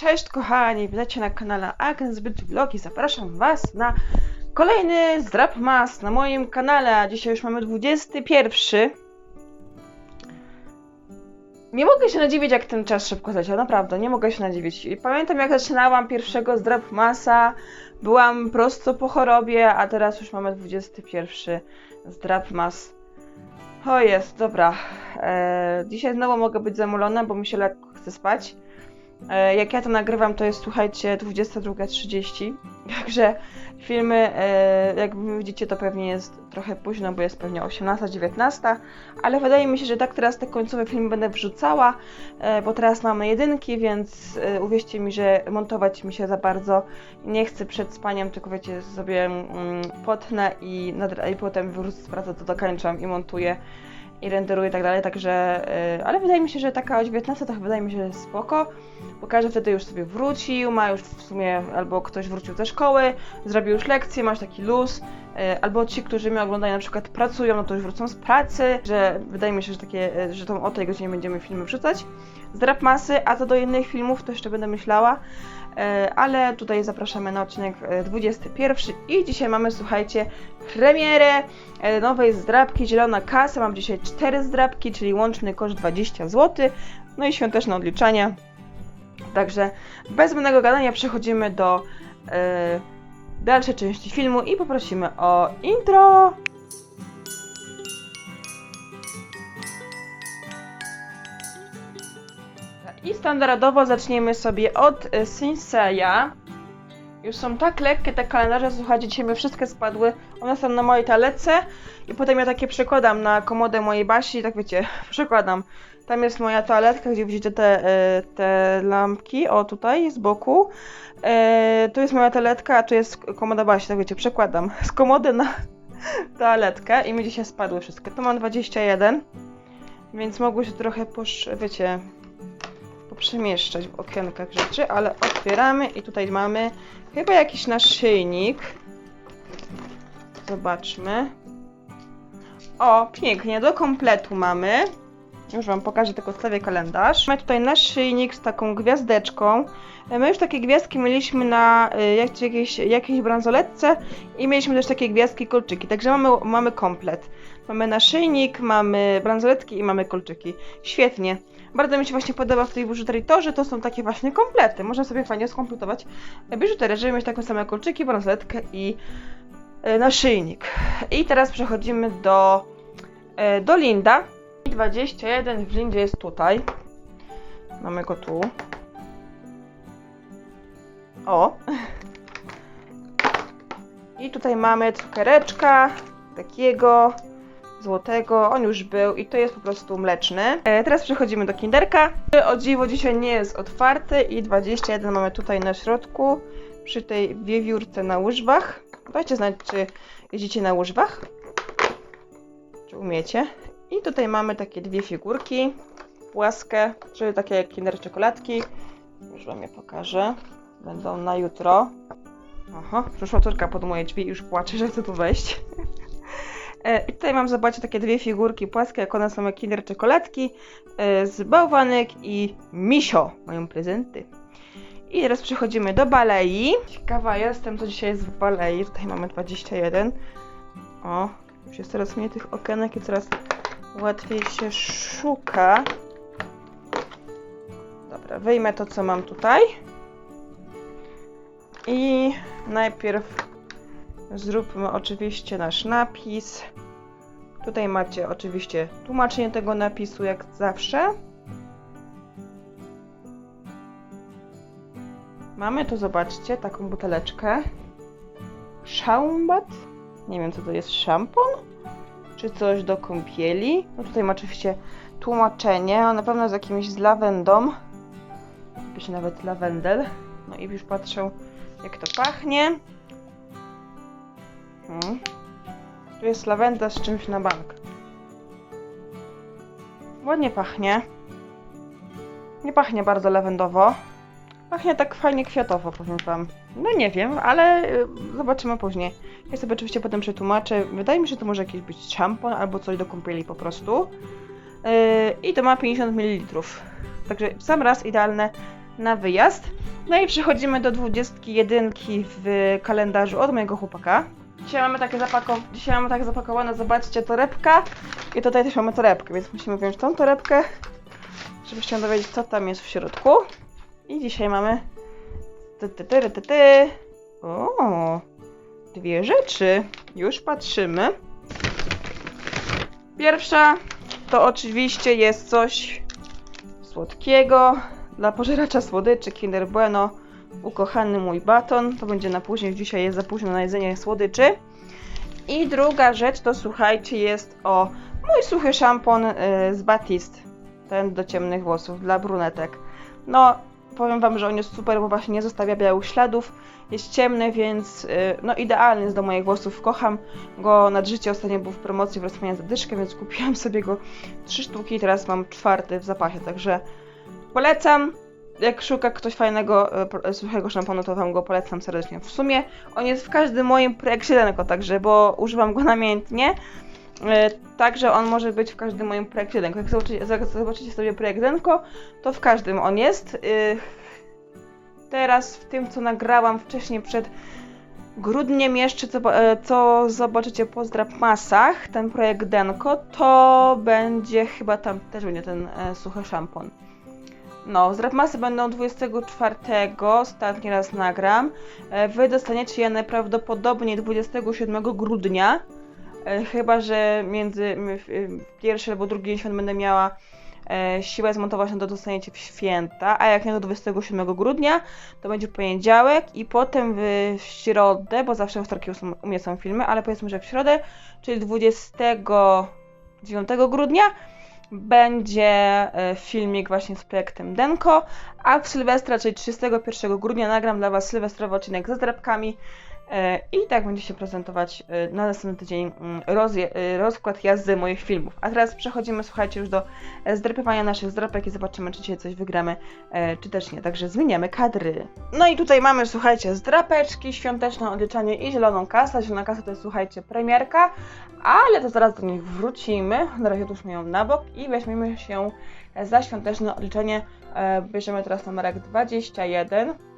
Cześć kochani, witajcie na kanale Agent Zbyt Vlogi. Zapraszam Was na kolejny zdrap mas na moim kanale. A dzisiaj już mamy 21. Nie mogę się nadziwić, jak ten czas szybko leciał, naprawdę, nie mogę się nadziwić. I Pamiętam, jak zaczynałam pierwszego zdrap masa, byłam prosto po chorobie, a teraz już mamy 21 zdrap mas. O jest, dobra. Eee, dzisiaj znowu mogę być zamulona, bo mi się lekko chce spać. E, Jak ja to nagrywam, to jest słuchajcie 22.30, także filmy, e, jak widzicie, to pewnie jest trochę późno, bo jest pewnie 18-19, ale wydaje mi się, że tak teraz te końcowe filmy będę wrzucała, e, bo teraz mamy jedynki, więc uwierzcie mi, że montować mi się za bardzo nie chcę przed spaniem, tylko wiecie, sobie mm, potnę i, i potem wrócę z pracy, to dokończam i montuję i renderuję i tak dalej, także, e, ale wydaje mi się, że taka o 19 to wydaje mi się, że spoko, bo każdy wtedy już sobie wrócił, ma już w sumie, albo ktoś wrócił ze szkoły, zrobił już lekcje, masz taki luz, e, albo ci, którzy mnie oglądają, na przykład pracują, no to już wrócą z pracy, że wydaje mi się, że takie, e, że to o tej godzinie będziemy filmy wrzucać. Zdrap masy, a co do innych filmów, to jeszcze będę myślała, e, ale tutaj zapraszamy na odcinek e, 21 i dzisiaj mamy, słuchajcie, premierę e, nowej zdrabki Zielona Kasa. Mam dzisiaj 4 zdrabki, czyli łączny koszt 20 zł, no i świąteczne odliczania. Także bez zbędnego gadania przechodzimy do e, dalszej części filmu i poprosimy o intro. I standardowo zaczniemy sobie od e, Sinseya. Już są tak lekkie te kalendarze, słuchajcie, dzisiaj mi wszystkie spadły. One są na mojej talece i potem ja takie przekładam na komodę mojej Basi tak wiecie, przekładam. Tam jest moja toaletka, gdzie widzicie te, e, te lampki, o tutaj z boku. E, tu jest moja toaletka, a tu jest komoda Basi, tak wiecie, przekładam z komody na toaletkę i mi dzisiaj spadły wszystkie. Tu mam 21, więc mogły się trochę posz, wiecie, poprzemieszczać w okienkach rzeczy, ale otwieramy i tutaj mamy chyba jakiś naszyjnik. Zobaczmy. O, pięknie, do kompletu mamy. Już Wam pokażę, tylko odstawię kalendarz. Mamy tutaj naszyjnik z taką gwiazdeczką. My już takie gwiazdki mieliśmy na y, jak- jakiejś, jakiejś bransoletce i mieliśmy też takie gwiazdki, kolczyki. Także mamy, mamy komplet. Mamy naszyjnik, mamy bransoletki i mamy kolczyki. Świetnie. Bardzo mi się właśnie podoba w tej biżuterii to, że to są takie właśnie komplety. Można sobie fajnie skompletować biżuterię, żeby mieć takie same kolczyki, bransoletkę i y, naszyjnik. I teraz przechodzimy do, y, do Linda. 21 w Lindzie jest tutaj. Mamy go tu. O. I tutaj mamy cukiereczka takiego złotego. On już był i to jest po prostu mleczny. E, teraz przechodzimy do kinderka. O dziwo dzisiaj nie jest otwarty i 21 mamy tutaj na środku przy tej wiewiórce na łyżwach. Dajcie znać, czy jeździcie na łyżwach. Czy umiecie. I tutaj mamy takie dwie figurki, płaskie, czyli takie jak kinder czekoladki. Już wam je pokażę. Będą na jutro. Aha, przyszła córka pod moje drzwi i już płacze, że chce tu wejść. E, I tutaj mam, zobaczcie, takie dwie figurki płaskie, jak one są kinder czekoladki, e, z bałwanek i misio mają prezenty. I teraz przechodzimy do balei. Ciekawa jestem, co dzisiaj jest w balei. Tutaj mamy 21. O, już jest coraz mniej tych okenek i coraz łatwiej się szuka. Dobra, wyjmę to, co mam tutaj. I najpierw zróbmy oczywiście nasz napis. Tutaj macie oczywiście tłumaczenie tego napisu, jak zawsze. Mamy tu, zobaczcie, taką buteleczkę. Schaumbat. Nie wiem, co to jest. Szampon? Czy coś do kąpieli? No tutaj ma oczywiście tłumaczenie. A na pewno z jakimś z lawendą. Pisze nawet lawendel. No i już patrzę, jak to pachnie. Hmm. Tu jest lawenda z czymś na bank. Ładnie pachnie. Nie pachnie bardzo lawendowo. Pachnie tak fajnie kwiatowo, powiem wam. No nie wiem, ale y, zobaczymy później. Ja sobie oczywiście potem przetłumaczę. Wydaje mi się, że to może jakiś być szampon albo coś do kąpieli po prostu. Yy, I to ma 50 ml. Także sam raz idealne na wyjazd. No i przechodzimy do 21 w kalendarzu od mojego chłopaka. Dzisiaj mamy takie, Dzisiaj mamy tak zapakowane, zobaczcie, torebka i tutaj też mamy torebkę, więc musimy wziąć tą torebkę, żeby się dowiedzieć, co tam jest w środku. I dzisiaj mamy ty, ty, ty, ty, ty. O, dwie rzeczy. Już patrzymy. Pierwsza to oczywiście jest coś słodkiego dla pożeracza słodyczy Kinder Bueno. Ukochany mój baton. To będzie na później, dzisiaj jest za późno na jedzenie słodyczy. I druga rzecz to słuchajcie, jest o mój suchy szampon y, z Batist. Ten do ciemnych włosów dla brunetek. No, powiem wam, że on jest super, bo właśnie nie zostawia białych śladów. Jest ciemny, więc y, no idealny jest do moich włosów. Kocham go nad życie. Ostatnio był w promocji w Rosmanie za dyszkę, więc kupiłam sobie go trzy sztuki i teraz mam czwarty w zapasie, także polecam. Jak szuka ktoś fajnego, e, e, suchego szamponu, to wam go polecam serdecznie. W sumie on jest w każdym moim projekcie Denko, także, bo używam go namiętnie. E, Także on może być w każdym moim projekcie Denko. Jak zobaczycie, zobaczycie sobie projekt Denko, to w każdym on jest. Teraz w tym, co nagrałam wcześniej przed grudniem jeszcze, co, co zobaczycie po Masach, ten projekt Denko, to będzie chyba tam też będzie ten suchy szampon. No, Masy będą 24, ostatni raz nagram. E, Wy dostaniecie je najprawdopodobniej 27 grudnia. E, Chyba, że między pierwszy albo drugi świąt będę miała e, siłę zmontować, no to dostaniecie w święta, a jak nie do 27 grudnia, to będzie poniedziałek i potem w, środę, bo zawsze w wtorki u mnie są filmy, ale powiedzmy, że w środę, czyli 29 grudnia będzie e, filmik właśnie z projektem Denko, a w Sylwestra, czyli 31 grudnia nagram dla Was sylwestrowy odcinek ze zdrabkami i tak będzie się prezentować e, na następny tydzień mm, e, rozkład jazdy moich filmów. A teraz przechodzimy, słuchajcie, już do e, zdrapywania naszych zdrapek i zobaczymy, czy dzisiaj coś wygramy, e, czy też nie. Także zmieniamy kadry. No i tutaj mamy, słuchajcie, zdrapeczki, świąteczne odliczanie i zieloną kasę. Zielona kasa to jest, słuchajcie, premierka, ale to zaraz do nich wrócimy. Na razie odłóżmy ją na bok i weźmiemy się za świąteczne odliczenie. E, Bierzemy teraz numerek 21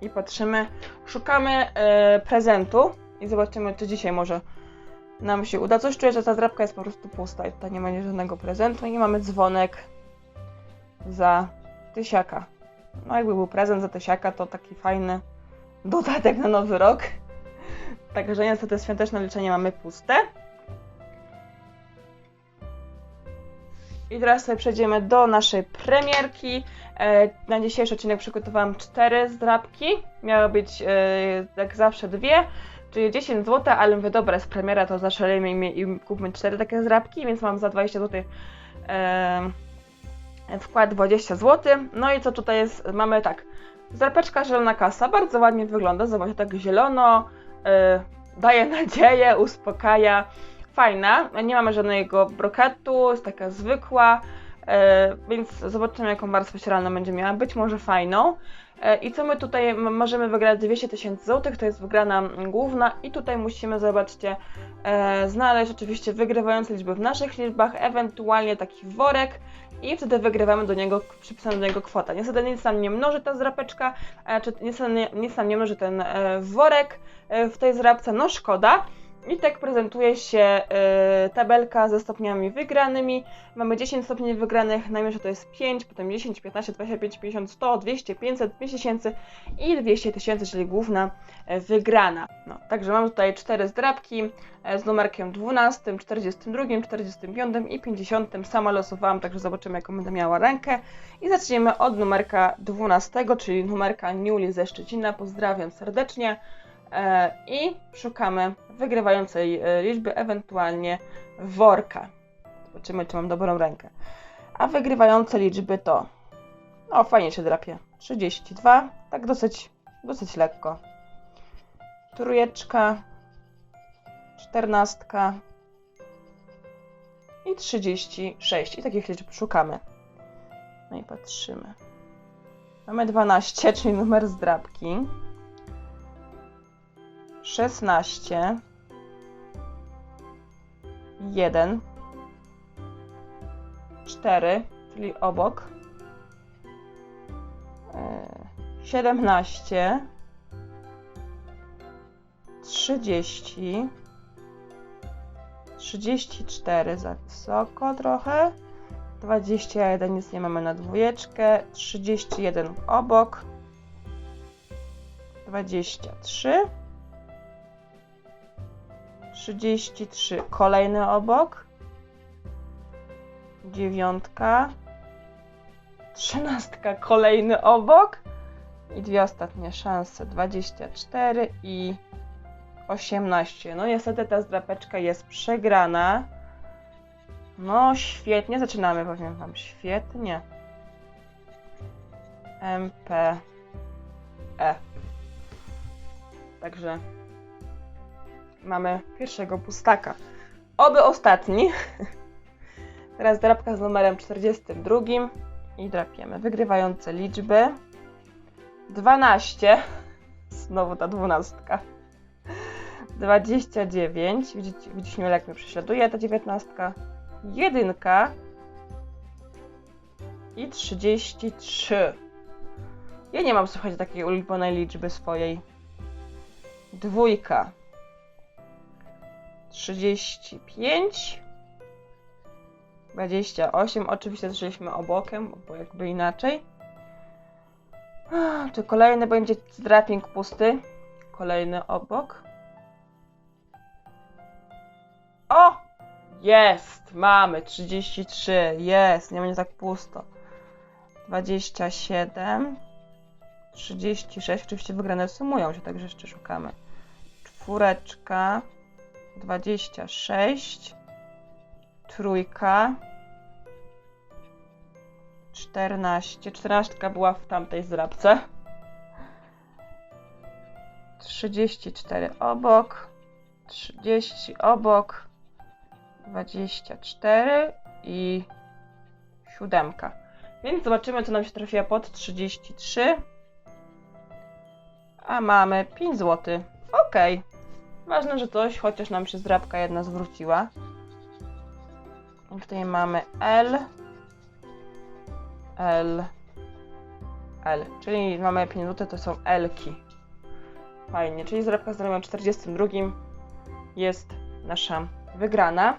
i patrzymy, szukamy e, prezentu i zobaczymy, czy dzisiaj może nam się uda. Coś czuję, że ta zdrabka jest po prostu pusta i tutaj nie będzie żadnego prezentu i mamy dzwonek za tysiaka. No jakby był prezent za tysiaka, to taki fajny dodatek na nowy rok. Także niestety świąteczne liczenie mamy puste. I teraz sobie przejdziemy do naszej premierki. E, Na dzisiejszy odcinek przygotowałam cztery zdrabki. Miały być e, jak zawsze dwie, czyli 10 zł, ale mówię, dobra, jest premiera, to zaszalejmy i, kupmy cztery takie zdrabki, więc mam za 20 zł e, wkład 20 zł. No i co tutaj jest? Mamy tak, zdrapeczka zielona kasa, bardzo ładnie wygląda, zobaczcie, tak zielono, daje nadzieję, uspokaja, fajna. Nie mamy żadnego brokatu, jest taka zwykła, e, więc zobaczymy jaką warstwę ścieralną będzie miała, być może fajną. E, I co my tutaj możemy wygrać 200 tysięcy złotych, to jest wygrana główna i tutaj musimy, zobaczcie, e, znaleźć oczywiście wygrywające liczby w naszych liczbach, ewentualnie taki worek i wtedy wygrywamy do niego, przypisamy do niego kwotę. Niestety nic nam nie mnoży ta zrapeczka, czy nie- nic nam nie mnoży ten worek w tej zrabce, no szkoda. I tak prezentuje się e, tabelka ze stopniami wygranymi. Mamy 10 stopni wygranych, najmniejsze to jest 5, potem 10, 15, 25, 50, 100, 200, 500, 5000 i 200 tysięcy, czyli główna e, wygrana. No, także mamy tutaj 4 zdrabki e, z numerkiem 12, 42, 45 i 50. Sama losowałam, także zobaczymy jaką będę miała rękę. I zaczniemy od numerka 12, czyli numerka Niuli ze Szczecina. Pozdrawiam serdecznie. E, I szukamy wygrywającej e, liczby, ewentualnie worka. Zobaczymy, czy mam dobrą rękę. A wygrywające liczby to. No, fajnie się drapie. 32, tak dosyć, dosyć lekko. Trójeczka, czternastka i 36. I takich liczb szukamy. No i patrzymy. Mamy 12, czyli numer zdrabki. 16 1 4, czyli obok. 17, 30, 34 za wysoko trochę, 21 nic nie mamy na dwójeczkę, 31 obok, 23, 33 kolejny obok, dziewiątka, trzynastka kolejny obok i dwie ostatnie szanse 24 i 18. No niestety ta zdrapeczka jest przegrana. No świetnie, zaczynamy, powiem wam, świetnie. MP E. Także mamy pierwszego pustaka. Oby ostatni. Teraz drapka z numerem 42 i drapiemy. Wygrywające liczby. 12. Znowu ta dwunastka. 29. Widzicie, widzicie jak mnie prześladuje ta dziewiętnastka. Jedynka. I 33. Ja nie mam, słuchajcie, takiej ulubionej liczby swojej. Dwójka. 35. 28. Oczywiście zeszliśmy obokiem, bo jakby inaczej. Tu kolejny będzie draping pusty. Kolejny obok. O! Jest! Mamy 33. Jest! Nie będzie tak pusto. 27. 36. Oczywiście wygrane sumują się, także jeszcze szukamy. Czwóreczka. 26. Trójka. 14. 14 była w tamtej zrabce. 34 obok. 30 obok. 24 i siódemka. Więc zobaczymy, co nam się trafiła pod 33. A mamy 5 zł. Ok. Ważne, że coś, chociaż nam się zdrabka jedna zwróciła. Tutaj mamy L. L. L. Czyli mamy 5 zł, to są L-ki. Fajnie. Czyli zdrabka z numerem 42 jest nasza wygrana.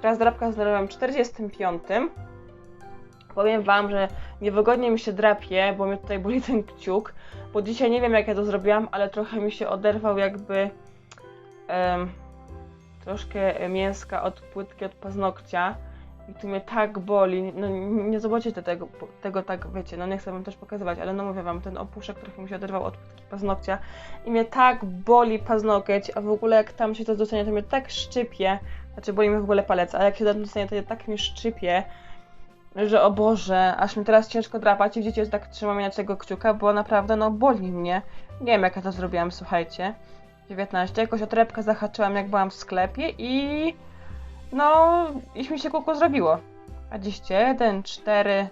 Teraz drapka z numerem 45. Powiem Wam, że niewygodnie mi się drapie, bo mnie tutaj boli ten kciuk, bo dzisiaj nie wiem jak ja to zrobiłam, ale trochę mi się oderwał jakby troszkę mięska od płytki od paznokcia i tu mnie tak boli, no nie zobaczycie tego, tego tak, wiecie, no nie chcę Wam też pokazywać, ale no mówię Wam, ten opuszek trochę mi się oderwał od płytki paznokcia i mnie tak boli paznokieć, a w ogóle jak tam się to dostanie, to mnie tak szczypie, znaczy boli mnie w ogóle palec, a jak się tam dostanie, to tak mnie szczypie, że o Boże, aż mi teraz ciężko drapać i widzicie, że tak trzymam na tego kciuka, bo naprawdę no boli mnie. Nie wiem jak ja to zrobiłam, słuchajcie. 19, jakoś o torebkę zahaczyłam jak byłam w sklepie i no, iż mi się kółko zrobiło. 21, 4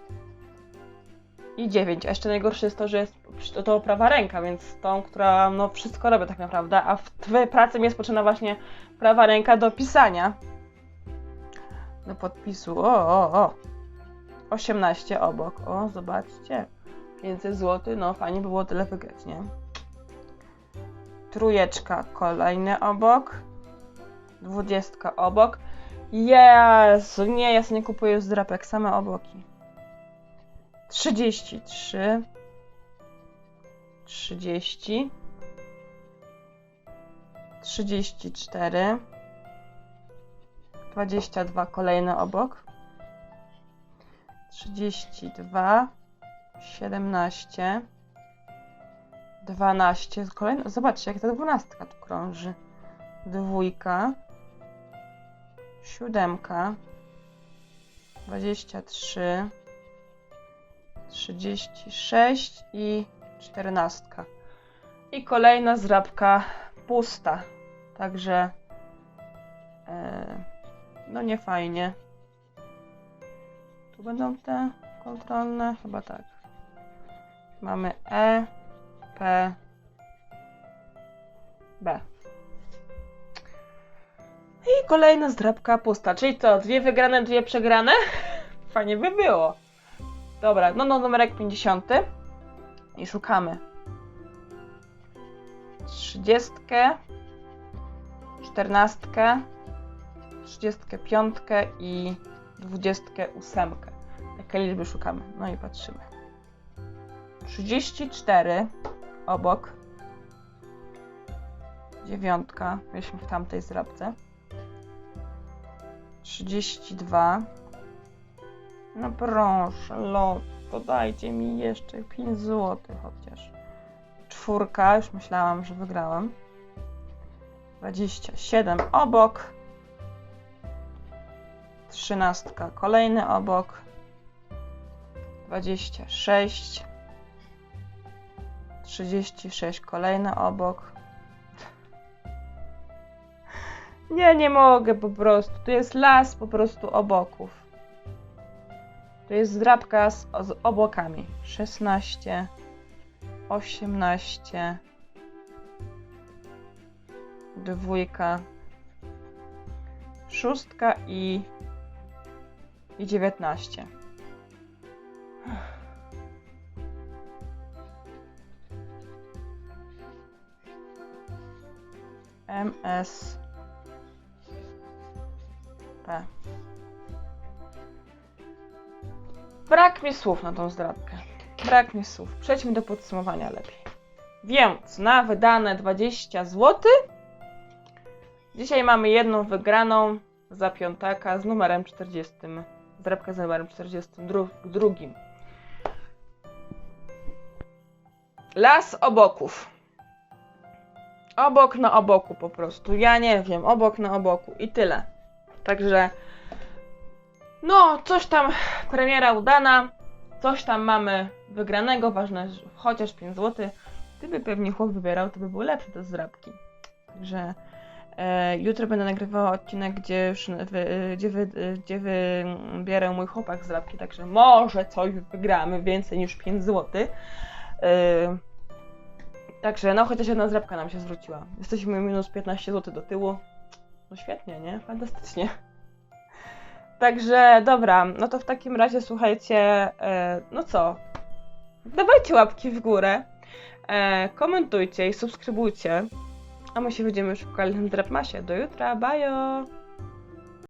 i 9. A jeszcze najgorsze jest to, że jest to, to prawa ręka, więc tą, która no wszystko robi tak naprawdę, a w pracy mnie spoczyna właśnie prawa ręka do pisania. Do podpisu. O, o, o. 18 obok. O, zobaczcie. 500 zł. No, fajnie by było tyle wygrać, nie? Trójeczka, kolejny obok. Dwudziestka obok. Jezu, nie, ja sobie nie kupuję z drapek, same oboki. 33. 30. 34. 22 kolejny obok. 32, 17, 12, kolejny, zobaczcie jak ta dwunastka tu krąży. Dwójka, siódemka, 23, 36 i 14. I kolejna zrabka pusta. Także e, no nie fajnie. Tu będą te kontrolne? Chyba tak. Mamy E, P, B. I kolejna zdrabka pusta. Czyli co? Dwie wygrane, dwie przegrane? Fajnie by było. Dobra, no, no numerek 50. I szukamy. Trzydziestkę, czternastkę, trzydziestkę piątkę i dwudziestkę ósemkę. Jakie liczby szukamy? No i patrzymy. 34 obok. Dziewiątka. Mieliśmy w tamtej zrabce. 32. No proszę, lot, dodajcie mi jeszcze 5 zł chociaż. Czwórka, już myślałam, że wygrałam. 27 obok. Trzynastka, kolejny obok. 26. 36, kolejny obok. Nie, nie mogę po prostu. Tu jest las po prostu oboków. To jest zdrabka z, z obłokami. 16, 18, dwójka, szóstka i, i 19. MS P. Brak mi słów na tą zdradkę. Brak mi słów. Przejdźmy do podsumowania lepiej. Więc na wydane 20 zł dzisiaj mamy jedną wygraną za piątaka z numerem 40. Zdrabkę z numerem 42. Las oboków. Obok na oboku po prostu. Ja nie wiem, obok na oboku i tyle. Także no, coś tam premiera udana, coś tam mamy wygranego, ważne, chociaż 5 zł. Gdyby pewnie chłop wybierał, to by były lepsze te zdrabki. Także e, jutro będę nagrywała odcinek, gdzie, już wy, gdzie, wy, gdzie wybierę mój chłopak zdrabki, także może coś wygramy więcej niż 5 zł. E, także no, chociaż jedna zdrabka nam się zwróciła. Jesteśmy minus 15 zł do tyłu. No świetnie, nie? Fantastycznie. Także dobra, no to w takim razie słuchajcie, e, no co? Dawajcie łapki w górę, e, komentujcie i subskrybujcie. A my się widzimy już w kolejnym Drapmasie. Do jutra, bajo!